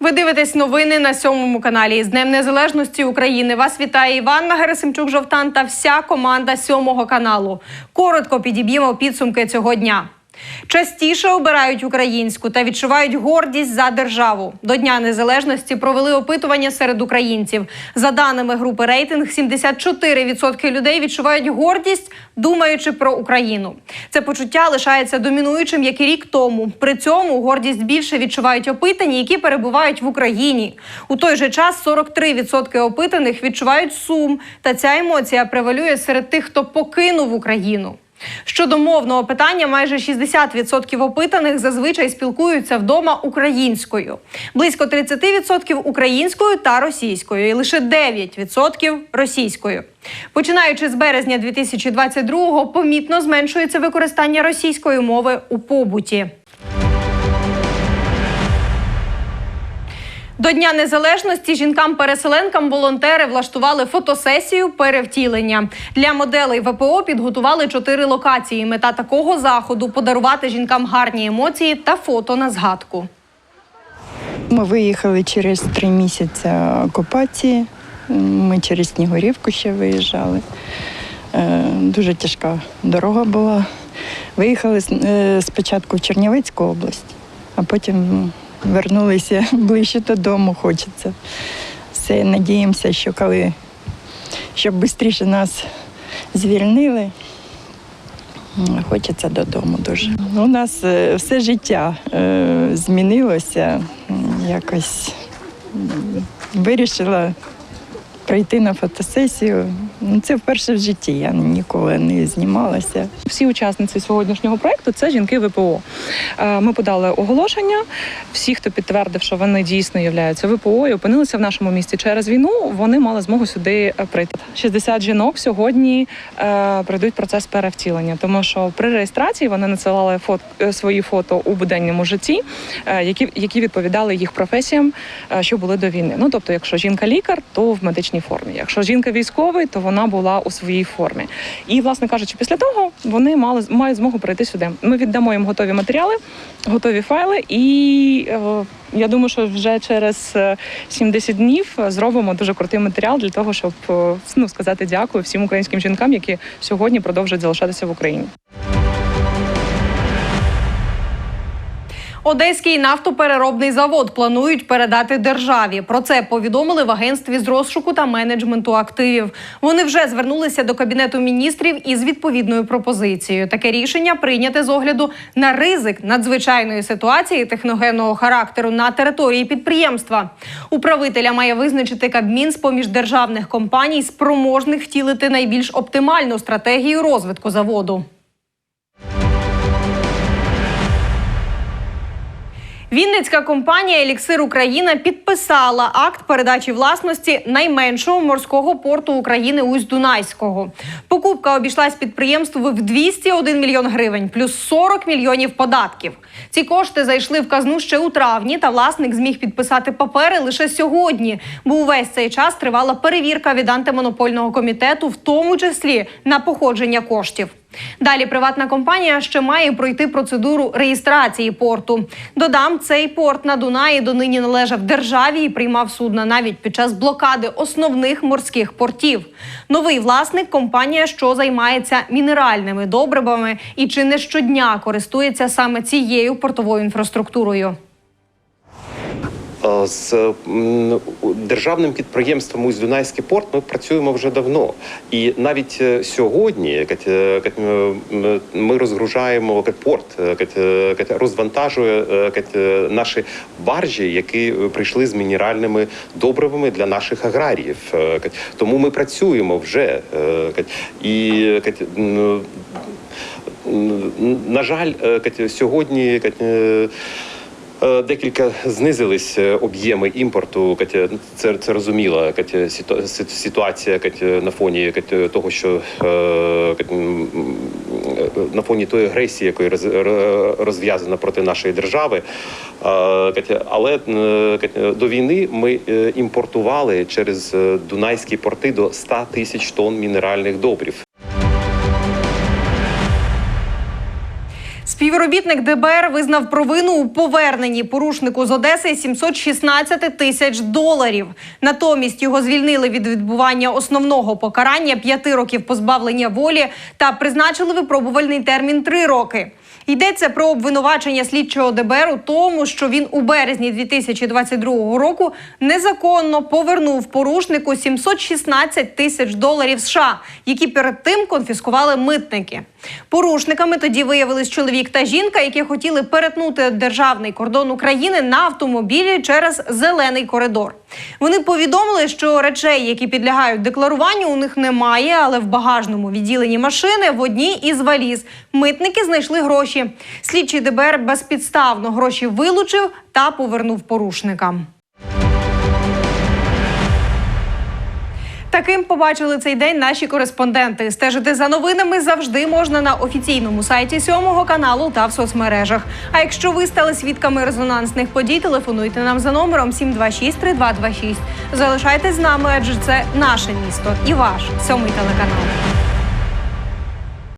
Ви дивитесь новини на сьомому каналі з Днем Незалежності України. Вас вітає Іванна Герасимчук Жовтан та вся команда сьомого каналу. Коротко підіб'ємо підсумки цього дня. Частіше обирають українську та відчувають гордість за державу. До Дня Незалежності провели опитування серед українців. За даними групи рейтинг, 74% людей відчувають гордість, думаючи про Україну. Це почуття лишається домінуючим як і рік тому. При цьому гордість більше відчувають опитані, які перебувають в Україні. У той же час 43% опитаних відчувають сум, та ця емоція превалює серед тих, хто покинув Україну. Щодо мовного питання, майже 60% опитаних зазвичай спілкуються вдома українською, близько 30% українською та російською, і лише 9% російською. Починаючи з березня 2022-го, помітно зменшується використання російської мови у побуті. До Дня Незалежності жінкам-переселенкам волонтери влаштували фотосесію перевтілення. Для моделей ВПО підготували чотири локації. Мета такого заходу подарувати жінкам гарні емоції та фото на згадку. Ми виїхали через три місяці окупації. Ми через Снігурівку ще виїжджали. Е, Дуже тяжка дорога була. Виїхали е, спочатку в Чернівецьку область, а потім вернулися ближче додому, хочеться. Все, надіємося, що коли щоб швидше нас звільнили. Хочеться додому дуже. У нас е, все життя е, змінилося. Якось вирішила прийти на фотосесію. Ну, Це вперше в житті. Я ніколи не знімалася. Всі учасниці сьогоднішнього проекту це жінки ВПО. Е, Ми подали оголошення. Всі, хто підтвердив, що вони дійсно являються ВПО і опинилися в нашому місті через війну, вони мали змогу сюди е, прийти. 60 жінок сьогодні е, пройдуть процес перевтілення, тому що при реєстрації вони надсилали фото свої фото у буденному житті, які, які відповідали їх професіям, що були до війни. Ну тобто, якщо жінка лікар, то в медичній формі. Якщо жінка військовий, то вона була у своїй формі. І, власне кажучи, після того вони мали мають змогу прийти сюди. Ми віддамо їм готові матеріали, готові файли, і е, я думаю, що вже через е, 70 днів зробимо дуже крутий матеріал для того, щоб е, ну, сказати дякую всім українським жінкам, які сьогодні продовжують залишатися в Україні. Одеський нафтопереробний завод планують передати державі. Про це повідомили в агентстві з розшуку та менеджменту активів. Вони вже звернулися до кабінету міністрів із відповідною пропозицією. Таке рішення прийняте з огляду на ризик надзвичайної ситуації техногенного характеру на території підприємства. Управителя має визначити Кабмін з поміж державних компаній, спроможних втілити найбільш оптимальну стратегію розвитку заводу. Вінницька компанія Еліксир Україна підписала акт передачі власності найменшого морського порту України Усть-Дунайського. Покупка обійшлась підприємству в 201 мільйон гривень, плюс 40 мільйонів податків. Ці кошти зайшли в казну ще у травні, та власник зміг підписати папери лише сьогодні, бо увесь цей час тривала перевірка від антимонопольного комітету, в тому числі на походження коштів. Далі приватна компанія ще має пройти процедуру реєстрації порту. Додам, цей порт на Дунаї донині належав державі і приймав судна навіть під час блокади основних морських портів. Новий власник компанія, що займається мінеральними добривами і чи не щодня користується саме цією портовою інфраструктурою. Е, З державним підприємством Усть-Дунайський порт ми працюємо вже давно. І навіть е, сьогодні е, ми розгружаємо порт, розвантажує наші баржі, які прийшли з мінеральними добривами для наших аграріїв. Тому ми працюємо вже. І на жаль, сьогодні. Е, Декілька знизились е, об'єми імпорту. Катя, це, це розуміла Катя, ситу- си- ситуація Катя, на фоні Катя, того, що е, Катя, на фоні тої агресії, якої роз, розв'язана проти нашої держави. Катя, але Катя, до війни ми імпортували через Дунайські порти до 100 тисяч тонн мінеральних добрив. Співробітник ДБР визнав провину у поверненні порушнику з Одеси 716 тисяч доларів. Натомість його звільнили від відбування основного покарання 5 років позбавлення волі та призначили випробувальний термін 3 роки. Йдеться про обвинувачення слідчого ДБР у тому, що він у березні 2022 року незаконно повернув порушнику 716 тисяч доларів США, які перед тим конфіскували митники. Порушниками тоді виявились чоловік та жінка, які хотіли перетнути державний кордон України на автомобілі через зелений коридор. Вони повідомили, що речей, які підлягають декларуванню, у них немає, але в багажному відділенні машини в одній із валіз митники знайшли гроші. Слідчий ДБР безпідставно гроші вилучив та повернув порушникам. Таким побачили цей день наші кореспонденти. Стежити за новинами завжди можна на офіційному сайті сьомого каналу та в соцмережах. А якщо ви стали свідками резонансних подій, телефонуйте нам за номером 726-3226. Залишайтесь з нами, адже це наше місто і ваш сьомий телеканал.